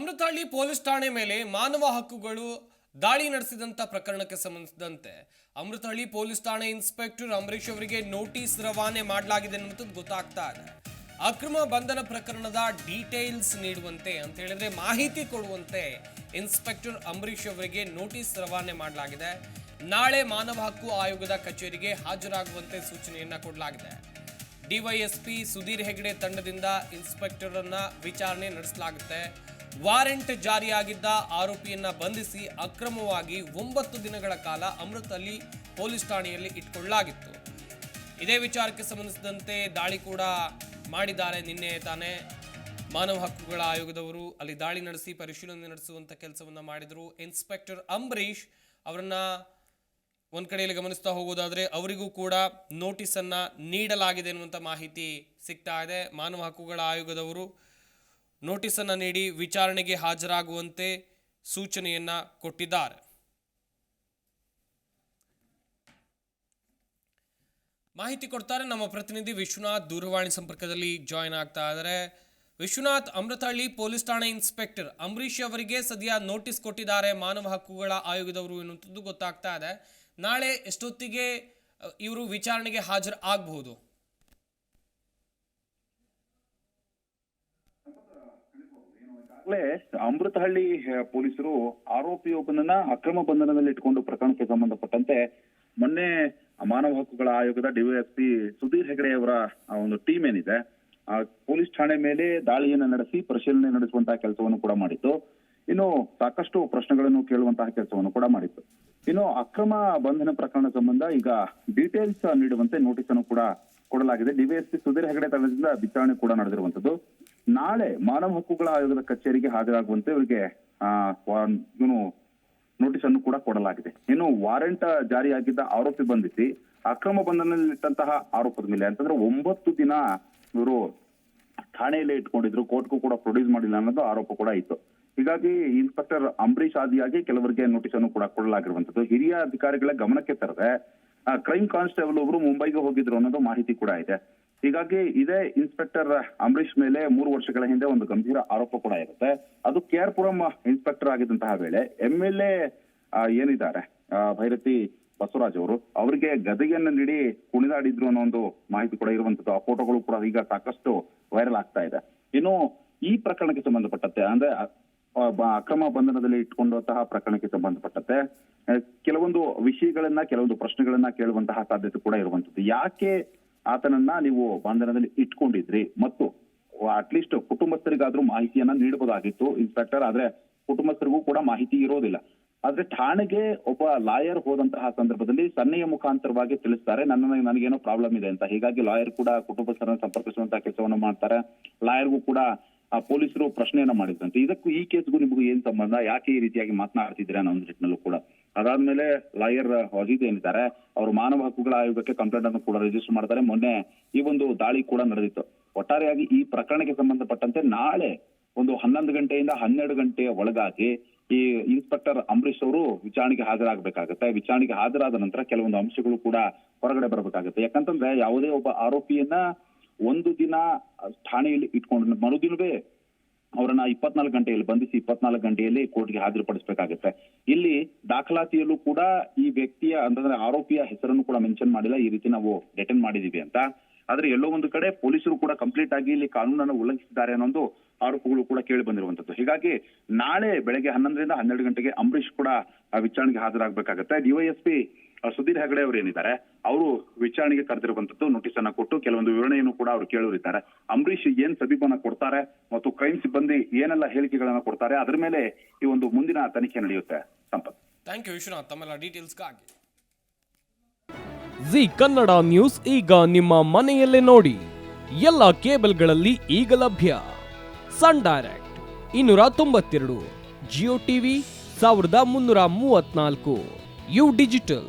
Amruthahalli police ಠಾಣೆ ಮೇಲೆ ಮಾನವ ಹಕ್ಕುಗಳು ದಾಳಿ ನಡೆಸಿದಂತ ಪ್ರಕರಣಕ್ಕೆ ಸಂಬಂಧಿಸಿದಂತೆ ಅಮೃತಹಳ್ಳಿ ಪೊಲೀಸ್ ಠಾಣೆ ಇನ್ಸ್ಪೆಕ್ಟರ್ ಅಂಬರೀಶ್ ಅವರಿಗೆ ನೋಟಿಸ್ ರವಾನೆ ಮಾಡಲಾಗಿದೆ ಅನ್ನುವಂಥದ್ದು ಗೊತ್ತಾಗ್ತಾ ಇದೆ. ಅಕ್ರಮ ಬಂಧನ ಪ್ರಕರಣದ ಡೀಟೇಲ್ಸ್ ನೀಡುವಂತೆ ಅಂತ ಹೇಳಿದ್ರೆ ಮಾಹಿತಿ ಕೊಡುವಂತೆ ಇನ್ಸ್ಪೆಕ್ಟರ್ ಅಂಬರೀಶ್ ಅವರಿಗೆ ನೋಟಿಸ್ ರವಾನೆ ಮಾಡಲಾಗಿದೆ. ನಾಳೆ ಮಾನವ ಹಕ್ಕು ಆಯೋಗದ ಕಚೇರಿಗೆ ಹಾಜರಾಗುವಂತೆ ಸೂಚನೆಯನ್ನ ಕೊಡಲಾಗಿದೆ. ಡಿವೈಎಸ್ಪಿ ಸುಧೀರ್ ಹೆಗ್ಡೆ ತಂಡದಿಂದ ಇನ್ಸ್ಪೆಕ್ಟರ್ ಅನ್ನ ವಿಚಾರಣೆ ನಡೆಸಲಾಗುತ್ತೆ. ವಾರೆಂಟ್ ಜಾರಿಯಾಗಿದ್ದ ಆರೋಪಿಯನ್ನ ಬಂಧಿಸಿ ಅಕ್ರಮವಾಗಿ ಒಂಬತ್ತು ದಿನಗಳ ಕಾಲ ಅಮೃತಲ್ಲಿ ಪೊಲೀಸ್ ಠಾಣೆಯಲ್ಲಿ ಇಟ್ಕೊಳ್ಳಲಾಗಿತ್ತು. ಇದೇ ವಿಚಾರಕ್ಕೆ ಸಂಬಂಧಿಸಿದಂತೆ ದಾಳಿ ಕೂಡ ಮಾಡಿದ್ದಾರೆ. ನಿನ್ನೆ ತಾನೇ ಮಾನವ ಹಕ್ಕುಗಳ ಆಯೋಗದವರು ಅಲ್ಲಿ ದಾಳಿ ನಡೆಸಿ ಪರಿಶೀಲನೆ ನಡೆಸುವಂತ ಕೆಲಸವನ್ನು ಮಾಡಿದ್ರು. ಇನ್ಸ್ಪೆಕ್ಟರ್ ಅಂಬರೀಶ್ ಅವರನ್ನ ಒಂದು ಕಡೆಯಲ್ಲಿ ಗಮನಿಸ್ತಾ ಹೋಗೋದಾದ್ರೆ ಅವರಿಗೂ ಕೂಡ ನೋಟಿಸ್ ಅನ್ನ ನೀಡಲಾಗಿದೆ ಎನ್ನುವಂತ ಮಾಹಿತಿ ಸಿಗ್ತಾ ಇದೆ. ಮಾನವ ಹಕ್ಕುಗಳ ಆಯೋಗದವರು ನೋಟಿಸ್ ಅನ್ನ ನೀಡಿ ವಿಚಾರಣೆಗೆ ಹಾಜರಾಗುವಂತೆ ಸೂಚನೆಯನ್ನು ಕೊಟ್ಟಿದ್ದಾರೆ. ಮಾಹಿತಿ ಕೊಡ್ತಾರೆ ನಮ್ಮ ಪ್ರತಿನಿಧಿ ವಿಶ್ವನಾಥ್ ದೂರವಾಣಿ ಸಂಪರ್ಕದಲ್ಲಿ ಜಾಯಿನ್ ಆಗ್ತಾ ಇದ್ದಾರೆ. ವಿಶ್ವನಾಥ್, ಅಮೃತಹಳ್ಳಿ ಪೊಲೀಸ್ ಠಾಣೆ ಇನ್ಸ್ಪೆಕ್ಟರ್ ಅಂಬರೀಷ್ ಅವರಿಗೆ ಸದ್ಯ ನೋಟಿಸ್ ಕೊಟ್ಟಿದ್ದಾರೆ. ಮಾನವ ಹಕ್ಕುಗಳ ಆಯೋಗದವರು ಎನ್ನುವಂಥದ್ದು ಗೊತ್ತಾಗ್ತಾ ಇದೆ. ನಾಳೆ ಎಷ್ಟೊತ್ತಿಗೆ ಇವರು ವಿಚಾರಣೆಗೆ ಹಾಜರು ಆಗಬಹುದು ಈಗಾಗಲೇ ಅಮೃತಹಳ್ಳಿ ಪೊಲೀಸರು ಆರೋಪಿಯೊಬ್ಬನನ್ನ ಅಕ್ರಮ ಬಂಧನದಲ್ಲಿ ಇಟ್ಕೊಂಡು ಪ್ರಕರಣಕ್ಕೆ ಸಂಬಂಧಪಟ್ಟಂತೆ ಮೊನ್ನೆ ಮಾನವ ಹಕ್ಕುಗಳ ಆಯೋಗದ ಡಿವೈಎಸ್ಪಿ ಸುಧೀರ್ ಹೆಗಡೆ ಅವರ ಒಂದು ಟೀಮ್ ಏನಿದೆ, ಆ, ಪೊಲೀಸ್ ಠಾಣೆ ಮೇಲೆ ದಾಳಿಯನ್ನು ನಡೆಸಿ ಪರಿಶೀಲನೆ ನಡೆಸುವಂತಹ ಕೆಲಸವನ್ನು ಕೂಡ ಮಾಡಿತ್ತು. ಇನ್ನು ಸಾಕಷ್ಟು ಪ್ರಶ್ನೆಗಳನ್ನು ಕೇಳುವಂತಹ ಕೆಲಸವನ್ನು ಕೂಡ ಮಾಡಿತ್ತು. ಇನ್ನು ಅಕ್ರಮ ಬಂಧನ ಪ್ರಕರಣ ಸಂಬಂಧ ಈಗ ಡೀಟೇಲ್ಸ್ ನೀಡುವಂತೆ ನೋಟಿಸ್ ಅನ್ನು ಕೂಡ ಕೊಡಲಾಗಿದೆ. ಡಿವೈಎಸ್ಪಿ ಸುಧೀರ್ ಹೆಗಡೆ ತಂಡದಿಂದ ವಿಚಾರಣೆ ಕೂಡ ನಡೆದಿರುವಂತದ್ದು. ನಾಳೆ ಮಾನವ ಹಕ್ಕುಗಳ ಆಯೋಗದ ಕಚೇರಿಗೆ ಹಾಜರಾಗುವಂತೆ ಇವರಿಗೆ ಇವನು ನೋಟಿಸ್ ಅನ್ನು ಕೂಡ ಕೊಡಲಾಗಿದೆ. ಇನ್ನು ವಾರೆಂಟ್ ಜಾರಿಯಾಗಿದ್ದ ಆರೋಪಿ ಬಂಧಿಸಿ ಅಕ್ರಮ ಬಂಧನದಲ್ಲಿಟ್ಟಂತಹ ಆರೋಪದ ಮೇಲೆ ಅಂತಂದ್ರೆ ಒಂಬತ್ತು ದಿನ ಇವರು ಠಾಣೆಯಲ್ಲೇ ಇಟ್ಕೊಂಡಿದ್ರು. ಕೋರ್ಟ್ಗೂ ಕೂಡ ಪ್ರೊಡ್ಯೂಸ್ ಮಾಡಿಲ್ಲ ಅನ್ನೋದು ಆರೋಪ ಕೂಡ ಇತ್ತು. ಹೀಗಾಗಿ ಇನ್ಸ್ಪೆಕ್ಟರ್ ಅಂಬರೀಶ್ ಆದಿಯಾಗಿ ಕೆಲವರಿಗೆ ನೋಟಿಸ್ ಅನ್ನು ಕೂಡ ಕೊಡಲಾಗಿರುವಂತದ್ದು. ಹಿರಿಯ ಅಧಿಕಾರಿಗಳ ಗಮನಕ್ಕೆ ತರದೆ ಕ್ರೈಮ್ ಕಾನ್ಸ್ಟೇಬಲ್ ಒಬ್ರು ಮುಂಬೈಗೆ ಹೋಗಿದ್ರು ಅನ್ನೋದು ಮಾಹಿತಿ ಕೂಡ ಇದೆ. ಹೀಗಾಗಿ ಇದೇ ಇನ್ಸ್ಪೆಕ್ಟರ್ ಅಂಬರೀಶ್ ಮೇಲೆ ಮೂರು ವರ್ಷಗಳ ಹಿಂದೆ ಒಂದು ಗಂಭೀರ ಆರೋಪ ಕೂಡ ಇರುತ್ತೆ. ಅದು ಕೆ ಆರ್ ಪುರಂ ಇನ್ಸ್ಪೆಕ್ಟರ್ ಆಗಿದ್ದಂತಹ ವೇಳೆ ಎಂ ಎಲ್ ಎ ಏನಿದ್ದಾರೆ ಭೈರತಿ ಬಸವರಾಜ್ ಅವರು, ಅವರಿಗೆ ಗದೆಯನ್ನ ನೀಡಿ ಕುಣಿದಾಡಿದ್ರು ಅನ್ನೋ ಒಂದು ಮಾಹಿತಿ ಕೂಡ ಇರುವಂತದ್ದು ಆ ಫೋಟೋಗಳು ಕೂಡ ಈಗ ಸಾಕಷ್ಟು ವೈರಲ್ ಆಗ್ತಾ ಇದೆ. ಇನ್ನು ಈ ಪ್ರಕರಣಕ್ಕೆ ಸಂಬಂಧಪಟ್ಟಂತೆ ಅಂದ್ರೆ ಅಕ್ರಮ ಬಂಧನದಲ್ಲಿ ಇಟ್ಕೊಂಡಂತಹ ಪ್ರಕರಣಕ್ಕೆ ಸಂಬಂಧಪಟ್ಟಂತೆ ಕೆಲವೊಂದು ವಿಷಯಗಳನ್ನ, ಕೆಲವೊಂದು ಪ್ರಶ್ನೆಗಳನ್ನ ಕೇಳುವಂತಹ ಸಾಧ್ಯತೆ ಕೂಡ ಇರುವಂತದ್ದು ಯಾಕೆ ಆತನನ್ನ ನೀವು ಬಂಧನದಲ್ಲಿ ಇಟ್ಕೊಂಡಿದ್ರಿ? ಮತ್ತು ಅಟ್ಲೀಸ್ಟ್ ಕುಟುಂಬಸ್ಥರಿಗಾದ್ರೂ ಮಾಹಿತಿಯನ್ನ ನೀಡಬಹುದಾಗಿತ್ತು ಇನ್ಸ್ಪೆಕ್ಟರ್ ಆದ್ರೆ ಕುಟುಂಬಸ್ಥರಿಗೂ ಕೂಡ ಮಾಹಿತಿ ಇರೋದಿಲ್ಲ. ಆದ್ರೆ ಠಾಣೆಗೆ ಒಬ್ಬ ಲಾಯರ್ ಹೋದಂತಹ ಸಂದರ್ಭದಲ್ಲಿ ಸನ್ನೆಯ ಮುಖಾಂತರವಾಗಿ ತಿಳಿಸ್ತಾರೆ ನನ್ನ ನನಗೇನೋ ಪ್ರಾಬ್ಲಮ್ ಇದೆ ಅಂತ. ಹೀಗಾಗಿ ಲಾಯರ್ ಕೂಡ ಕುಟುಂಬಸ್ಥರನ್ನ ಸಂಪರ್ಕಿಸುವಂತಹ ಕೆಲಸವನ್ನು ಮಾಡ್ತಾರೆ. ಲಾಯರ್ಗೂ ಕೂಡ ಆ ಪೊಲೀಸರು ಪ್ರಶ್ನೆಯನ್ನ ಮಾಡಿದ್ರಂತೆ. ಇದಕ್ಕೂ ಈ ಕೇಸ್ಗೂ ನಿಮಗೂ ಏನ್ ಸಂಬಂಧ? ಯಾಕೆ ಈ ರೀತಿಯಾಗಿ ಮಾತನಾಡ್ತಿದ್ದೀರಾ ಅನ್ನೋ ನಿಟ್ಟಿನಲ್ಲೂ ಕೂಡ. ಅದಾದ್ಮೇಲೆ ಲಾಯರ್ ಅಜಿತ್ ಏನಿದ್ದಾರೆ, ಅವರು ಮಾನವ ಹಕ್ಕುಗಳ ಆಯೋಗಕ್ಕೆ ಕಂಪ್ಲೇಂಟ್ ಅನ್ನು ಕೂಡ ರಿಜಿಸ್ಟರ್ ಮಾಡ್ತಾರೆ. ಮೊನ್ನೆ ಈ ಒಂದು ದಾಳಿ ಕೂಡ ನಡೆದಿತ್ತು. ಒಟ್ಟಾರೆಯಾಗಿ ಈ ಪ್ರಕರಣಕ್ಕೆ ಸಂಬಂಧಪಟ್ಟಂತೆ ನಾಳೆ ಒಂದು ಹನ್ನೊಂದು ಗಂಟೆಯಿಂದ ಹನ್ನೆರಡು ಗಂಟೆಯ ಒಳಗಾಗಿ ಈ ಇನ್ಸ್ಪೆಕ್ಟರ್ ಅಂಬರೀಶ್ ಅವರು ವಿಚಾರಣೆಗೆ ಹಾಜರಾಗಬೇಕಾಗುತ್ತೆ. ವಿಚಾರಣೆಗೆ ಹಾಜರಾದ ನಂತರ ಕೆಲವೊಂದು ಅಂಶಗಳು ಕೂಡ ಹೊರಗಡೆ ಬರಬೇಕಾಗುತ್ತೆ. ಯಾಕಂತಂದ್ರೆ ಯಾವುದೇ ಒಬ್ಬ ಆರೋಪಿಯನ್ನ ಒಂದು ದಿನ ಠಾಣೆಯಲ್ಲಿ ಇಟ್ಕೊಂಡು ಮರುದಿನವೇ ಅವರನ್ನ ಇಪ್ಪತ್ನಾಲ್ಕು ಗಂಟೆಯಲ್ಲಿ ಬಂಧಿಸಿ ಇಪ್ಪತ್ನಾಲ್ಕು ಗಂಟೆಯಲ್ಲಿ ಕೋರ್ಟ್ಗೆ ಹಾಜರುಪಡಿಸಬೇಕಾಗುತ್ತೆ. ಇಲ್ಲಿ ದಾಖಲಾತಿಯಲ್ಲೂ ಕೂಡ ಈ ವ್ಯಕ್ತಿಯ ಅಂತಂದ್ರೆ ಆರೋಪಿಯ ಹೆಸರನ್ನು ಕೂಡ ಮೆನ್ಷನ್ ಮಾಡಿಲ್ಲ. ಈ ರೀತಿ ನಾವು ಡೆಟೆನ್ ಮಾಡಿದೀವಿ ಅಂತ. ಆದ್ರೆ ಎಲ್ಲೋ ಒಂದು ಕಡೆ ಪೊಲೀಸರು ಕೂಡ ಕಂಪ್ಲೀಟ್ ಆಗಿ ಇಲ್ಲಿ ಕಾನೂನನ್ನು ಉಲ್ಲಂಘಿಸಿದ್ದಾರೆ ಅನ್ನೋ ಆರೋಪಗಳು ಕೂಡ ಕೇಳಿ ಬಂದಿರುವಂತದ್ದು ಹೀಗಾಗಿ ನಾಳೆ ಬೆಳಗ್ಗೆ ಹನ್ನೊಂದರಿಂದ ಹನ್ನೆರಡು ಗಂಟೆಗೆ ಅಂಬರೀಶ್ ಕೂಡ ವಿಚಾರಣೆಗೆ ಹಾಜರಾಗಬೇಕಾಗುತ್ತೆ. ಡಿವೈಎಸ್ಪಿ ಸುಧೀರ್ ಹೆಗಡೆ ಅವರು ಏನಿದ್ದಾರೆ ಅವರು ವಿಚಾರಣೆಗೆ ಕರೆದಿರುವಂತದ್ದು ನೋಟಿಸ್ ಅನ್ನ ಕೊಟ್ಟು ಕೆಲವೊಂದು ವಿವರಣೆಯನ್ನು ಕೂಡ ಅವರು ಕೇಳೋರಿದ್ದಾರೆ. ಅಂಬರೀಷ್ ಏನ್ ಸದೀಪನ ಕೊಡ್ತಾರೆ ಮತ್ತು ಕ್ರೈಮ್ ಸಿಬ್ಬಂದಿ ಏನೆಲ್ಲ ಹೇಳಿಕೆಗಳನ್ನ ಕೊಡ್ತಾರೆ ಅದರ ಮೇಲೆ ಈ ಒಂದು ಮುಂದಿನ ತನಿಖೆ ನಡೆಯುತ್ತೆ. ಸಂಪತ್. Thank you Vishwanath. ತಮ್ಮೆಲ್ಲ ಡೀಟೇಲ್ಸ್ಗಾಗಿ ಜಿ ಕನ್ನಡ ನ್ಯೂಸ್ ಈಗ ನಿಮ್ಮ ಮನೆಯಲ್ಲೇ ನೋಡಿ. ಎಲ್ಲ ಕೇಬಲ್ಗಳಲ್ಲಿ ಈಗ ಲಭ್ಯ. ಸನ್ ಡೈರೆಕ್ಟ್ ಇನ್ನೂರ ತೊಂಬತ್ತೆರಡು ಜಿಯೋ ಟಿವಿ ಸಾವಿರದ ಮುನ್ನೂರ ಮೂವತ್ನಾಲ್ಕು ಯು ಡಿಜಿಟಲ್.